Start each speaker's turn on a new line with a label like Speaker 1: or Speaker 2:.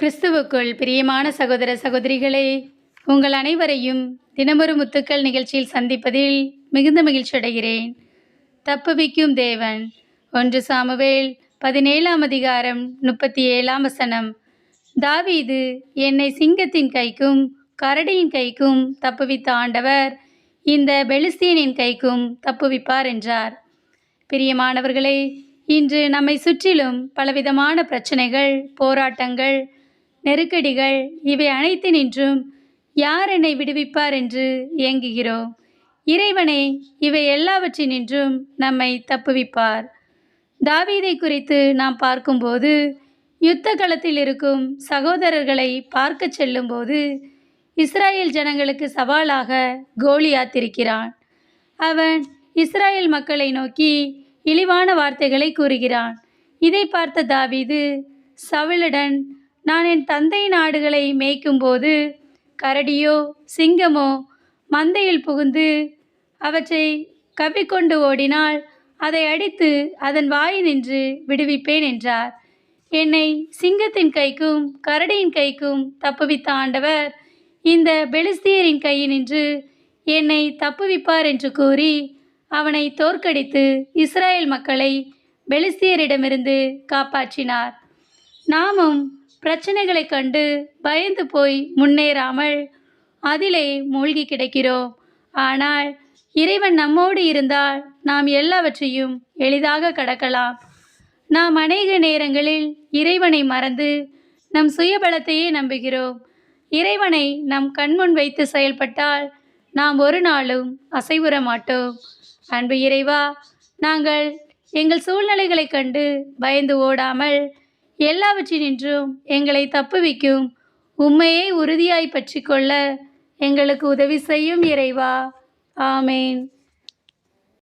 Speaker 1: கிறிஸ்துவுக்குள் பிரியமான சகோதர சகோதரிகளே உங்கள் அனைவரையும் தினமொரு முத்துக்கள் நிகழ்ச்சியில் சந்திப்பதில் மிகுந்த மகிழ்ச்சி அடைகிறேன். தப்புவிக்கும் தேவன் ஒன்று சாமுவேல் பதினேழாம் அதிகாரம் முப்பத்தி ஏழாம் வசனம். தாவீது என்னை சிங்கத்தின் கைக்கும் கரடியின் கைக்கும் தப்புவித்த ஆண்டவர் இந்த பெலிஸ்தீனின் கைக்கும் தப்புவிப்பார் என்றார். பிரியமானவர்களே இன்று நம்மை சுற்றிலும் பலவிதமான பிரச்சனைகள் போராட்டங்கள் நெருக்கடிகள் இவை அனைத்தினின்றும் யார் என்னை விடுவிப்பார் என்று ஏங்குகிறோம் இறைவனே இவை எல்லாவற்றினின்றும் நம்மை தப்புவிப்பார். தாவீதை குறித்து நாம் பார்க்கும்போது யுத்த களத்தில் இருக்கும் சகோதரர்களை பார்க்கச் செல்லும்போது இஸ்ராயேல் ஜனங்களுக்கு சவாலாக கோலியாத்திருக்கிறான் அவன் இஸ்ராயேல் மக்களை நோக்கி இழிவான வார்த்தைகளை கூறுகிறான். இதை பார்த்த தாவீது சவுலுடன் நான் என் தந்தை நாடுகளை மேய்க்கும்போது கரடியோ சிங்கமோ மந்தையில் புகுந்து அவற்றை கவ்விக்கொண்டு ஓடினால் அதை அடித்து அதன் வாய் நின்று விடுவிப்பேன் என்றார். என்னை சிங்கத்தின் கைக்கும் கரடியின் கைக்கும் தப்புவித்த ஆண்டவர் இந்த பெலிஸ்தியரின் கையினின்று என்னை தப்புவிப்பார் என்று கூறி அவனை தோற்கடித்து இஸ்ரேல் மக்களை பெலிஸ்தியரிடமிருந்து காப்பாற்றினார். நாமும் பிரச்சனைகளை கண்டு பயந்து போய் முன்னேறாமல் அதிலே மூழ்கி கிடக்கிறோம். ஆனால் இறைவன் நம்மோடு இருந்தால் நாம் எல்லாவற்றையும் எளிதாக கடக்கலாம். நாம் அநேக நேரங்களில் இறைவனை மறந்து நம் சுயபலத்தையே நம்புகிறோம். இறைவனை நம் கண்முன் வைத்து செயல்பட்டால் நாம் ஒரு நாளும் அசைவுற மாட்டோம். அன்பு இறைவா நாங்கள் எங்கள் சூழ்நிலைகளை கண்டு பயந்து ஓடாமல் எல்லாவற்றினின்றும் எங்களை தப்புவிக்கும். உண்மையை உறுதியாய் பற்றிக்கொள்ள எங்களுக்கு உதவி செய்யும் இறைவா. ஆமேன்.